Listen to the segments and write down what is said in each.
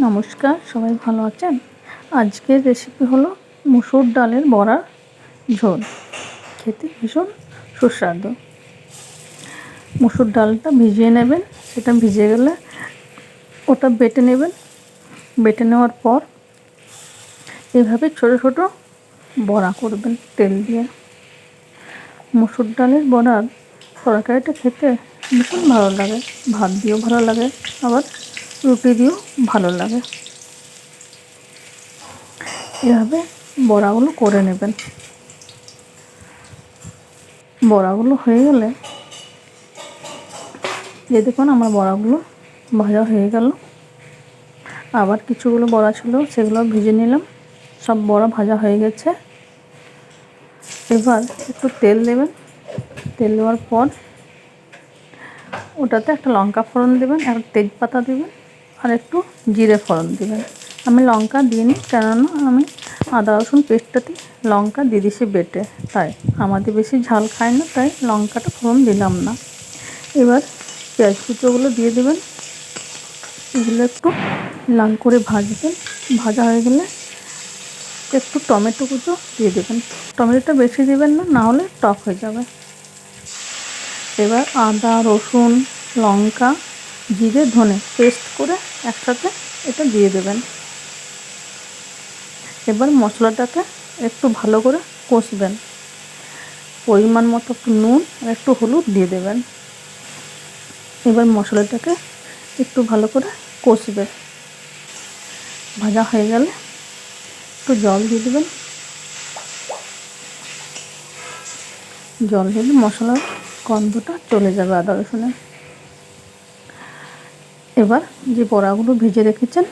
নমস্কার, সবাই ভালো আছেন? আজকের রেসিপি হলো মুসুর ডালের বড়ার ঝোল। খেতে ভীষণ সুস্বাদু। মুসুর ডালটা ভিজিয়ে নেবেন, সেটা ভিজে গেলে ওটা বেটে নেবেন। বেটে নেওয়ার পর এভাবে ছোটো ছোটো বড়া করবেন, তেল দিয়ে। মুসুর ডালের বড়ার তরকারিটা খেতে ভীষণ ভালো লাগে, ভাত দিয়েও ভালো লাগে, আবার রুটি দিয়েও ভালো লাগে। এভাবে বড়াগুলো করে নেবেন। বড়াগুলো হয়ে গেলে যে দেখুন আমার বড়াগুলো ভাজা হয়ে গেল। আবার কিছুগুলো বড়া ছিল, সেগুলো ভেজে নিলাম। সব বড়া ভাজা হয়ে গেছে। এবার একটু তেল দেবেন। তেল দেওয়ার পর ওটাতে একটা লঙ্কা ফোড়ন দেবেন একটা তেজপাতা দেবেন। আর একটু জিরে ফোড়ন দেবেন। আমি লঙ্কা দিইনি, কেননা আমি আদা, রসুন পেস্টটাতে লঙ্কা দিয়ে দিছি বেটে। তাই আমাদের বেশি ঝাল খায় না, তাই লঙ্কাটা ফোড়ন দিলাম না। এবার পেঁয়াজ কুচোগুলো দিয়ে দেবেন। এগুলো একটু লাল করে ভাজবেন। ভাজা হয়ে গেলে একটু টমেটো কুচো দিয়ে দেবেন। টমেটোটা বেশি দেবেন না না হলে টক হয়ে যাবে। এবার আদা, রসুন, লঙ্কা জিরে ধনে পেস্ট করে একসাথে এটা দিয়ে দেবেন। এবার মশলাটাকে একটু ভালো করে কষবেন। পরিমাণ মতো একটু নুন আর একটু হলুদ দিয়ে দেবেন। এবার মশলাটাকে একটু ভালো করে কষবে। ভাজা হয়ে গেলে একটু জল দিয়ে দেবেন। জল দিলে মশলার গন্ধটা চলে যাবে আদা রসুনে এবার যে বড়াগুলো ভেজে রেখেছেন,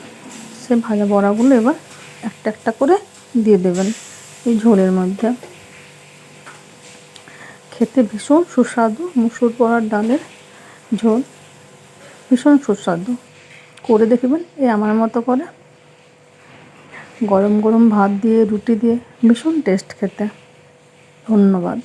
সে ভাজা বড়াগুলো এবার একটা একটা করে দিয়ে দেবেন এই ঝোলের মধ্যে। খেতে ভীষণ সুস্বাদু মুসুর বড়ার ডালের ঝোল। ভীষণ সুস্বাদু। করে দেখবেন, এ আমার মতো করে। গরম গরম ভাত দিয়ে, রুটি দিয়ে, ভীষণ টেস্ট খেতে। ধন্যবাদ।